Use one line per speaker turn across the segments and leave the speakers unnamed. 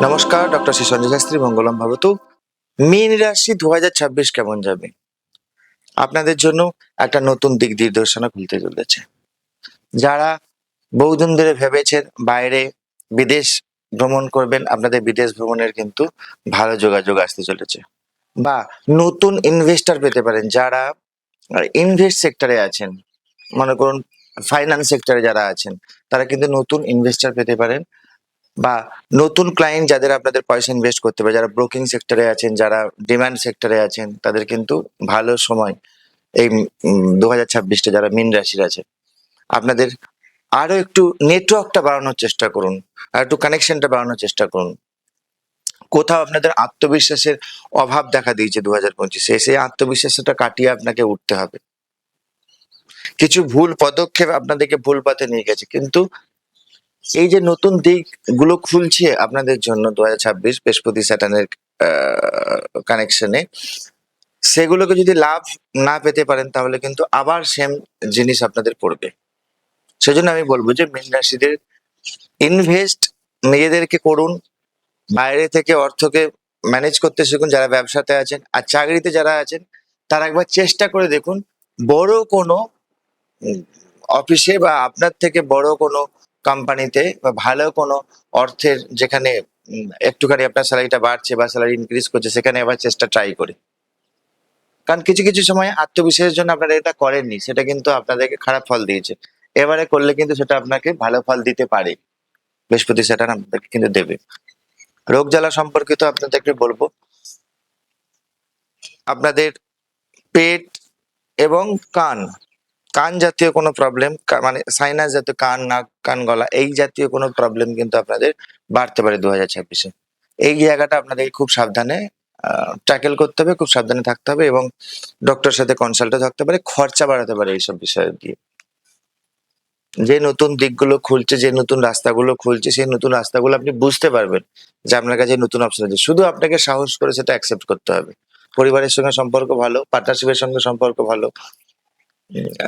নমস্কার, ডক্টর শ্রী সঞ্জয় শাস্ত্রী, মঙ্গলম ভবতু। মীন রাশি দু কেমন যাবে? আপনাদের জন্য একটা নতুন দিক নির্দেশনা খুলতে চলেছে। যারা বহুদিন ধরে ভেবেছেন বাইরে বিদেশ ভ্রমণ করবেন, আপনাদের বিদেশ ভ্রমণের কিন্তু ভালো যোগাযোগ আসতে চলেছে। বা নতুন ইনভেস্টর পেতে পারেন, যারা ইনভেস্ট সেক্টরে আছেন, মনে করুন ফাইন্যান্স সেক্টরে যারা আছেন, তারা কিন্তু নতুন ইনভেস্টর পেতে পারেন। বা নতুন ক্লায়েন্ট যাদের আপনাদের পয়সা ইনভেস্ট করতে পারে যারা ব্রোকিং সেক্টরে আছেন, যারা ডিমান্ড সেক্টরে আছেন, তাদের কিন্তু ভালো সময় এই দু হাজার ছাব্বিশটা যারা মিন রাশির আছে আপনাদের আরও একটু নেটওয়ার্কটা বাড়ানোর চেষ্টা করুন, আর একটু কানেকশনটা বাড়ানোর চেষ্টা করুন। কোথাও আপনাদের আত্মবিশ্বাসের অভাব দেখা দিয়েছে দু হাজার পঁচিশে সেই আত্মবিশ্বাসটা কাটিয়ে আপনাকে উঠতে হবে। কিছু ভুল পদক্ষেপ আপনাদেরকে ভুল পথে নিয়ে গেছে, কিন্তু এই যে নতুন দিকগুলো খুলছে আপনাদের জন্য দু হাজার ছাব্বিশ বৃহস্পতি স্যাটানের কানেকশনে সেগুলোকে যদি লাভ না পেতে পারেন তাহলে কিন্তু আবার সেম জিনিস আপনাদের পড়বে। সেজন্য আমি বলব যে মীন রাশিদের ইনভেস্ট নিজেদেরকে করুন, বাইরে থেকে অর্থকে ম্যানেজ করতে শিখুন, যারা ব্যবসাতে আছেন আর চাকরিতে যারা আছেন, তারা একবার চেষ্টা করে দেখুন, বড় কোনো অফিসে বা আপনার থেকে বড় কোনো কোম্পানিতে বা ভালো কোনো অর্থের যেখানে একটুখানি আপনার স্যালারিটা বাড়ছে বা স্যালারি ইনক্রিজ করছে, সেখানে আবার চেষ্টা ট্রাই করি। কারণ কিছু কিছু সময় আত্মবিশ্বাসের জন্য আপনারা এটা করেননি, সেটা কিন্তু আপনাদেরকে খারাপ ফল দিয়েছে। এবারে করলে কিন্তু সেটা আপনাকে ভালো ফল দিতে পারে। বৃহস্পতি সেটা আপনাদেরকে কিন্তু দেবে। রোগ জ্বালা সম্পর্কিত আপনাদেরকে বলব। আপনাদের পেট এবং কান কান জাতীয় কোনো প্রবলেম মানে সাইনাস জাতীয় কান, নাক, কান, গলা, এই জাতীয় কোনো প্রবলেম কিন্তু আপনাদের বাড়তে পারে দু হাজার ছাব্বিশে। এই জায়গাটা আপনাদের খুব সাবধানে ট্যাকেল করতে হবে, খুব সাবধানে থাকতে হবে এবং ডক্টরের সাথে কনসাল্টও থাকতে পারে, খরচা বাড়াতে পারে এইসব বিষয় দিয়ে যে নতুন দিকগুলো খুলছে, যে নতুন রাস্তাগুলো খুলছে, সেই নতুন রাস্তাগুলো আপনি বুঝতে পারবেন যে আপনার কাছে নতুন অপশন আছে। শুধু আপনাকে সাহস করে সেটা অ্যাকসেপ্ট করতে হবে। পরিবারের সঙ্গে সম্পর্ক ভালো পার্টনারশিপের সঙ্গে সম্পর্ক ভালো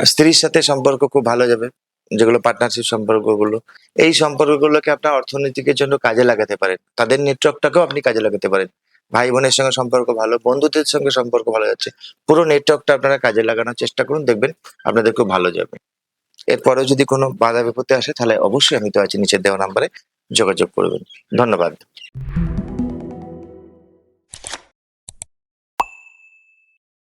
স্ত্রীর সাথে সম্পর্ক খুব ভালো যাবে, যেগুলো পার্টনারশিপ সম্পর্কগুলো। এই সম্পর্কগুলোকে আপনার অর্থনীতিকের জন্য কাজে লাগাতে পারেন। তাদের নেটওয়ার্কটাকেও আপনি কাজে লাগাতে পারেন। ভাই বোনের সঙ্গে সম্পর্ক ভালো, বন্ধুদের সঙ্গে সম্পর্ক ভালো যাচ্ছে, পুরো নেটওয়ার্কটা আপনারা কাজে লাগানোর চেষ্টা করুন, দেখবেন আপনাদের খুব ভালো যাবে। এরপরেও যদি কোনো বাধা বিপত্তি আসে, তাহলে অবশ্যই আমি তো আছি নিচের দেওয়া নাম্বারে যোগাযোগ করবেন। ধন্যবাদ।